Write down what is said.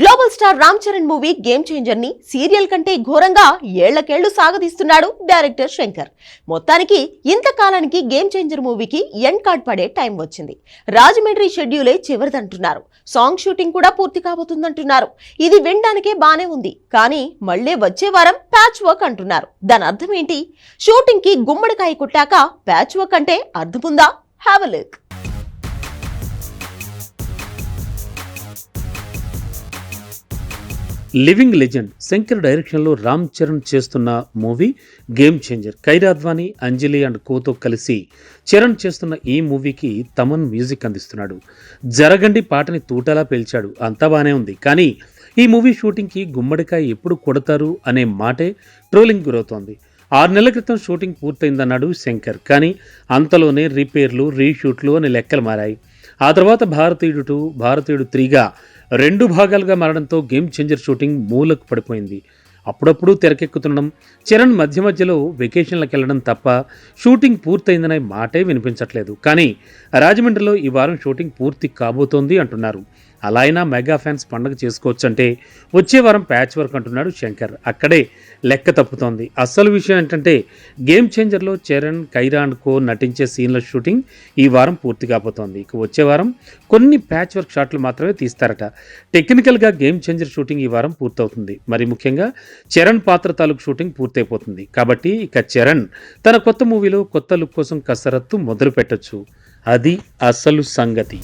Global star Ram Charan movie game చేంజర్ని serial కంటే ఘోరంగా ఏళ్ళకేళ్ళు సాగదీస్తున్నాడు డైరెక్టర్ శంకర్. మొత్తానికి ఇంతకాలానికి గేమ్ చేంజర్ మూవీకి ఎండ్ కార్డ్ పడే టైం వచ్చింది. రాజమండ్రి షెడ్యూలే చివరిదంటున్నారు. సాంగ్ షూటింగ్ కూడా పూర్తి కాబోతుందంటున్నారు. ఇది వినడానికే బానే ఉంది. కానీ మళ్ళీ వచ్చే వారం ప్యాచ్ వర్క్ అంటున్నారు. దాని అర్థం ఏంటి? షూటింగ్కి గుమ్మడికాయ కొట్టాక ప్యాచ్ వర్క్ అంటే అర్థముందా? Have a look living legend Shankar డైరెక్షన్లో రామ్ చరణ్ చేస్తున్న movie game changer. Kiara Advani Anjali and కోతో కలిసి చరణ్ చేస్తున్న ఈ మూవీకి తమన్ మ్యూజిక్ అందిస్తున్నాడు. జరగండి పాటని తూటలా పేల్చాడు. అంతా బానే ఉంది. కానీ ఈ మూవీ షూటింగ్కి గుమ్మడికాయ ఎప్పుడు కొడతారు అనే మాటే ట్రోలింగ్ గురవుతోంది. ఆరు నెలల క్రితం షూటింగ్ పూర్తయిందన్నాడు శంకర్. కానీ అంతలోనే రిపేర్లు రీషూట్లు అని లెక్కలు మారాయి. ఆ తర్వాత భారతీయుడు టూ భారతీయుడు త్రీగా రెండు భాగాలుగా మారడంతో గేమ్ చేంజర్ షూటింగ్ మూలకు పడిపోయింది. అప్పుడప్పుడు తెరకెక్కుతుండడం చరణ్ మధ్య మధ్యలో వెకేషన్లకు వెళ్ళడం తప్ప షూటింగ్ పూర్తయిందనే మాటే వినిపించట్లేదు. కానీ రాజమండ్రిలో ఈ వారం షూటింగ్ పూర్తి కాబోతోంది అంటున్నారు. అలా అయినా మెగా ఫ్యాన్స్ పండగ చేసుకోవచ్చంటే వచ్చే వారం ప్యాచ్ వర్క్ అంటున్నాడు శంకర్. అక్కడే లెక్క తప్పుతోంది. అసలు విషయం ఏంటంటే గేమ్ చేంజర్లో చరణ్ కైరాన్ కో నటించే సీన్ల షూటింగ్ ఈ వారం పూర్తి కాబోతోంది. ఇక వచ్చే వారం కొన్ని ప్యాచ్ వర్క్ షాట్లు మాత్రమే తీస్తారట. టెక్నికల్గా గేమ్ చేంజర్ షూటింగ్ ఈ వారం పూర్తవుతుంది. మరి ముఖ్యంగా చరణ్ పాత్ర తాలూకు షూటింగ్ పూర్తయిపోతుంది. కాబట్టి ఇక చరణ్ తన కొత్త మూవీలో కొత్త లుక్ కోసం కసరత్తు మొదలు పెట్టొచ్చు అది అసలు సంగతి.